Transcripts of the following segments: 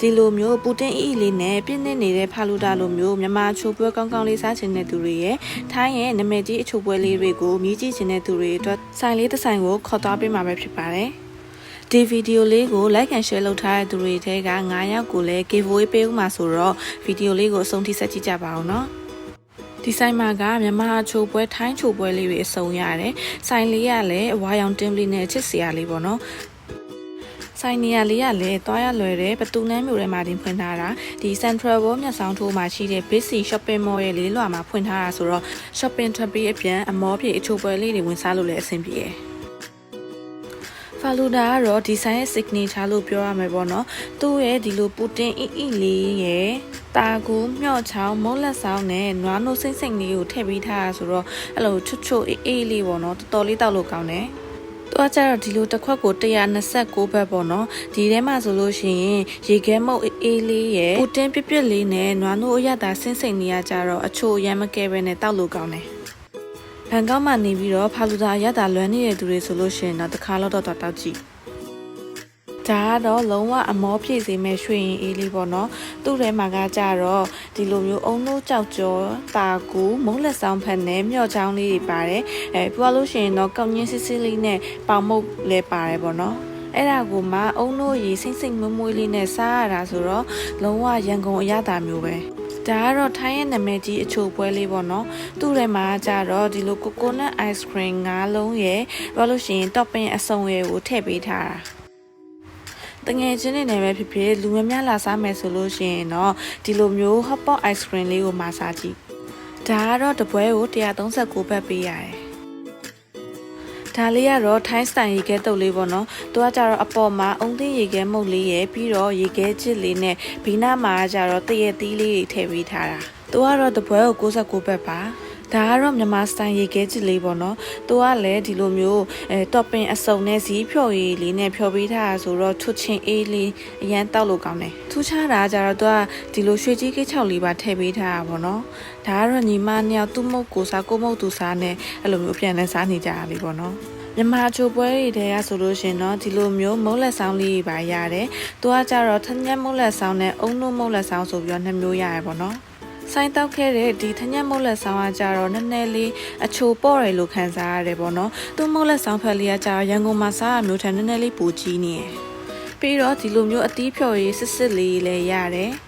ဒီလိုမျိုးပူတင်အီလေးနဲ့ပြင်းနေနေတဲ့ဖာလူတာလိုမျိုးမြန်မာချိုပွဲကောင်းကောင်းလေးစားချင်တဲ့သူတွေရဲ့ထိုင်းရဲ့နာမည်ကြီးအချိုပွဲလေးတွေကိုမြည်ကြည့်ချင်တဲ့သူတွေအတွက်ဆိုင်လေးတစ်ဆိုင်ကိုခေါ်သွားပေးမှာပဲဖြစ်ပါတယ်ဒီဗီဒီယိုလေးကို like and share လုပ်ထားတဲ့သူတွေထဲက9ယောက်ကိုလည်း giveaway ပေးဦးမှာဆိုတော့ဗီဒီယိုလေးကိုအဆုံးထိဆက်ကြည့်ကြပါအောင်နော်ဒီဆိုင်မှာကမြန်မာချိုပွဲထိုင်းချိုပွဲလေးတွေအစုံရတယ်။ဆိုင်လေးကလည်းအဝါရောင်တင်းလေးနဲ့ချစ်စရာလေးပေါ့နော်။ ဆိုင်နေရာလေးကလည်းတွားရလွယ်တဲ့ပတူနန်းမြို့ထဲမှာတင်ဖွင့်ထားတာဒီ Central World မြတ်ဆောင်ထိုးမှာရှိတဲ့ Busy Shopping Mall ရဲ့လေးလွှာမှာဖွင့်ထားတာဆိုတော့ shopping trip ပြီးအပြန်အမောပြေအချိုပွဲလေးတွေဝင်စားလို့လည်းအဆင်ပြေတယ်။ဖာလူဒါကတော့ဒီဆိုင်ရဲ့ signature လို့ပြောရမယ်ပေါ့နော်။သူ့ရဲ့ဒီလိုပူတင်အီအီလေးရဲ့တာကူမျှော့ချောင်းမုံလက်ဆောင်နဲ့နွားနို့စိမ့်စိမ့်လေးကိုထည့်ပေးထားတာဆိုတော့အဲ့လိုချွတ်ချွတ်အေးအေးလေးပေါ့နော်တော်တော်လေးတောက်လို့ကောင်းတယ်။ သူကကြတော့ဒီလိုတစ်ခွက်ကို129ဘတ်ပေါ့နော်ဒီထဲမှာဆိုလို့ရှိရင်ရေခဲမုတ်အေးအေးလေးရယ်ပူတင်ပြက်ပြက်လေးနဲ့နွားနို့အရသာဆင်းစိမ့်နေရကြတော့အချိုရမ်းမကဲပဲနဲ့တောက်လို့ကောင်းတယ်ဘန်ကောက်မှာနေပြီးတော့ဖာလူတာရတာလွမ်းနေတဲ့သူတွေဆိုလို့ရှိရင်တော့တစ်ခါတော့တော့တောက်ကြည့် ဒါကတော့လုံးဝအမောဖြည့်စေမဲ့ရွှေရင်အေးလေးပေါ့နော်သူ့ထဲမှာကကြတော့ဒီလိုမျိုးအုံနိုးကြောက်ကြောတာကူမုံလက်ဆောင်ဖက်နဲ့မြော့ချောင်းလေးတွေပါတယ်အဲပြောလို့ရှိရင်တော့ကောက်ညင်းစစ်စစ်လေးနဲ့ပေါင်မုတ်လည်းပါတယ်ပေါ့နော်အဲ့ဒါကိုမှအုံနိုးရီစိမ့်စိမ့်မွေးမွေးလေးနဲ့စားရတာဆိုတော့လုံးဝရန်ကုန်အရသာမျိုးပဲဒါကတော့ထိုင်းရဲ့နာမည်ကြီးအချိုပွဲလေးပေါ့နော်သူ့ထဲမှာကြတော့ဒီလိုကိုကိုနတ် ice cream ၅လုံးရယ်ပြောလို့ရှိရင် topping အစုံရယ်ကိုထည့်ပေးထားတာ တငယ်ချင်းတွေနဲ့ပဲဖြစ်ဖြစ်လူမများလာစားမယ်ဆိုလို့ရှိရင်တော့ဒီလိုမျိုး hot pot ice cream လေးကိုမှာစားကြည့်ဒါကတော့တပွဲကို139ဘတ်ပေးရတယ်ဒါလေးကတော့ထိုင်းစတိုင်ရေခဲတုပ်လေးပေါ့နော်။သူကကြတော့အပေါ်မှာအုံသင်းရေခဲမုတ်လေးရယ်ပြီးတော့ရေခဲချစ်လေးနဲ့ဘီနာမှာကြတော့တရက်သီးလေးတွေထည့်ပေးထားတာ။သူကတော့တပွဲကို69ဘတ်ပါ။ ဒါကတော့မြန်မာစတိုင်ရေခဲချစ်လေးပေါ့နော်။သူကလည်းဒီလိုမျိုးအဲ topping အစုံနဲ့ဇီးဖြော်ရည်လေးနဲ့ဖြော်ပေးထားတာဆိုတော့ထွတ်ချင်းအေးလေးအရန်တောက်လို့ကောင်းတယ်။ထူးခြားတာကြတော့သူကဒီလိုရွှေကြီးကိတ်ချောက်လေးပါထည့်ပေးထားတာပေါ့နော်။ဒါကတော့ညီမနှစ်ယောက်သူ့မုတ်ကိုစားကိုမုတ်သူစားနဲ့အဲ့လိုမျိုးပြန်လဲစားနေကြတာလေးပေါ့နော်။မြန်မာချိုပွဲတွေတဲရဆိုလို့ရှင်တော့ဒီလိုမျိုးမုတ်လက်ဆောင်လေးတွေပါရတယ်။သူကကြတော့ထညက်မုတ်လက်ဆောင်နဲ့အုံနုမုတ်လက်ဆောင်ဆိုပြီးတော့နှစ်မျိုးရတယ်ပေါ့နော်။ ဆိုင်တောက်ခဲ့တဲ့ဒီထညက်မုတ်လက်ဆောင်ကကြတော့နည်းနည်းလေးအချိုပေါ့တယ်လို့ခံစားရတယ်ပေါ့နော်။သူ့မုတ်လက်ဆောင်ဖက်လေးကကြတော့ရန်ကုန်မှာစားရမျိုးထန်နည်းနည်းလေးပိုကြီးနေတယ်။ပြီးတော့ဒီလိုမျိုးအသီးဖြော်ရေးစစ်စစ်လေးလည်းရတယ်။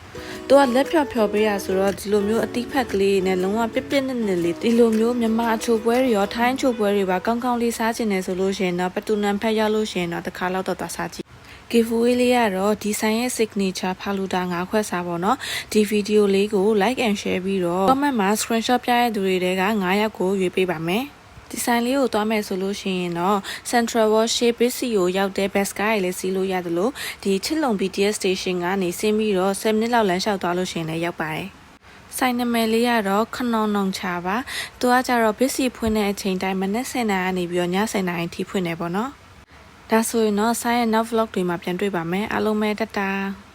သူကလက်ဖြော်ဖြော်ပေးရဆိုတော့ဒီလိုမျိုးအတိဖက်ကလေးနဲ့လုံးဝပြပြနက်နက်လေးဒီလိုမျိုးမြမအချိုပွဲတွေရောထိုင်းချိုပွဲတွေပါကောင်းကောင်းလေးစားချင်တယ်ဆိုလို့ရှိရင်တော့ပတူနန်ဖက်ရောက်လို့ရှိရင်တော့တစ်ခါလောက်တော့သွားစားကြည့် giveaway လေးကတော့ဒီဆိုင်ရဲ့ signature ဖာလူတာ၅ခွက်စားပေါ့နော်ဒီဗီဒီယိုလေးကို like and share ပြီးတော့ comment မှာ screenshot ပြရတဲ့သူတွေတဲက9ယောက်ကိုရွေးပေးပါမယ်ဒီဆိုင်လေးကိုသွားမယ်ဆိုလို့ရှိရင်တော့ Central World Shape Busy ကိုရောက်တဲ့ bus ကားတွေလည်းစီးလို့ရတယ်လို့ဒီချစ်လုံ BTS station ကနေဆင်းပြီးတော့10မိနစ်လောက်လမ်းလျှောက်သွားလို့ရှိရင်လည်းရောက်ပါတယ်ဆိုင်နမယ်လေးကတော့ခနောင်နောင်ချပါသူကကြတော့ busy ဖွင့်တဲ့အချိန်တိုင်းမနေ့10နာရီကနေပြီးတော့ည10နာရီထိဖွင့်နေပေါ့နော် ဒါဆိုရင်တော့ဆိုင်ရဲ့နောက် vlog တွေမှာပြန်တွေ့ပါမယ်အားလုံးပဲတတား